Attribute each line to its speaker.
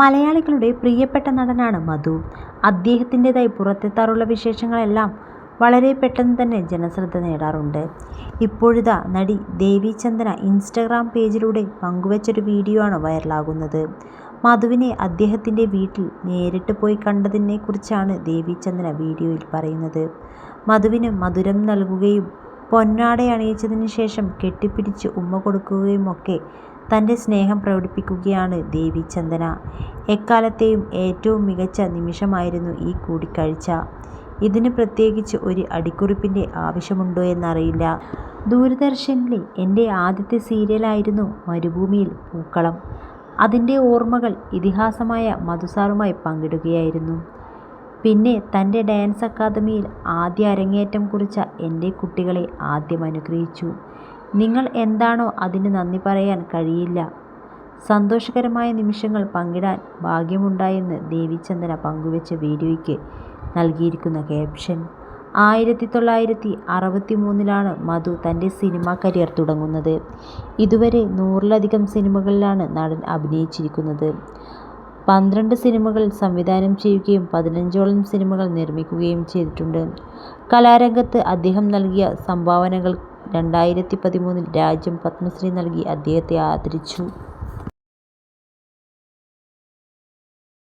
Speaker 1: മലയാളികളുടെ പ്രിയപ്പെട്ട നടനാണ് മധു. അദ്ദേഹത്തിന്റെതായി പുറത്തെത്താറുള്ള വിശേഷങ്ങളെല്ലാം വളരെ പെട്ടെന്ന് തന്നെ ജനശ്രദ്ധ നേടാറുണ്ട്. ഇപ്പോഴിതാ നടി ദേവി ചന്ദന ഇൻസ്റ്റഗ്രാം പേജിലൂടെ പങ്കുവച്ചൊരു വീഡിയോ ആണ് വൈറലാകുന്നത്. മധുവിനെ അദ്ദേഹത്തിന്റെ വീട്ടിൽ നേരിട്ട് പോയി കണ്ടതിനെക്കുറിച്ചാണ് ദേവി ചന്ദന വീഡിയോയിൽ പറയുന്നത്. മധുവിന് മധുരം നൽകുകയും പൊന്നാടയണിയിച്ചതിനു ശേഷം കെട്ടിപ്പിടിച്ച് ഉമ്മ കൊടുക്കുകയുമൊക്കെ തന്റെ സ്നേഹം പ്രകടിപ്പിക്കുകയാണ് ദേവി ചന്ദന. എക്കാലത്തെയും ഏറ്റവും മികച്ച നിമിഷമായിരുന്നു ഈ കൂടിക്കാഴ്ച. ഇതിന് പ്രത്യേകിച്ച് ഒരു അടിക്കുറിപ്പിന്റെ ആവശ്യമുണ്ടോ എന്നറിയില്ല ദൂരദർശനിലെ എന്റെ ആദ്യത്തെ സീരിയലായിരുന്നു മരുഭൂമിയിൽ പൂക്കളം. അതിന്റെ ഓർമ്മകൾ ഇതിഹാസമായ മധുസാറുമായി പങ്കിടുകയായിരുന്നു. പിന്നെ തന്റെ ഡാൻസ് അക്കാദമിയിൽ ആദ്യ അരങ്ങേറ്റം കുറിച്ച എന്റെ കുട്ടികളെ ആദ്യം അനുഗ്രഹിച്ചു. നിങ്ങൾ എന്താണോ അതിന് നന്ദി പറയാൻ കഴിയില്ല. സന്തോഷകരമായ നിമിഷങ്ങൾ പങ്കിടാൻ ഭാഗ്യമുണ്ടായെന്ന് ദേവിചന്ദന പങ്കുവച്ച വീഡിയോയ്ക്ക് നൽകിയിരിക്കുന്ന ക്യാപ്ഷൻ. ആയിരത്തി തൊള്ളായിരത്തി അറുപത്തി മൂന്നിലാണ് മധു തന്റെ സിനിമാ കരിയർ തുടങ്ങുന്നത്. ഇതുവരെ നൂറിലധികം സിനിമകളിലാണ് നടൻ അഭിനയിച്ചിരിക്കുന്നത്. പന്ത്രണ്ട് സിനിമകൾ സംവിധാനം ചെയ്യുകയും പതിനഞ്ചോളം സിനിമകൾ നിർമ്മിക്കുകയും ചെയ്തിട്ടുണ്ട്. കലാരംഗത്ത് അദ്ദേഹം നൽകിയ സംഭാവനകൾ രണ്ടായിരത്തി പതിമൂന്നിൽ രാജ്യം പത്മശ്രീ നൽകി അദ്ദേഹത്തെ ആദരിച്ചു.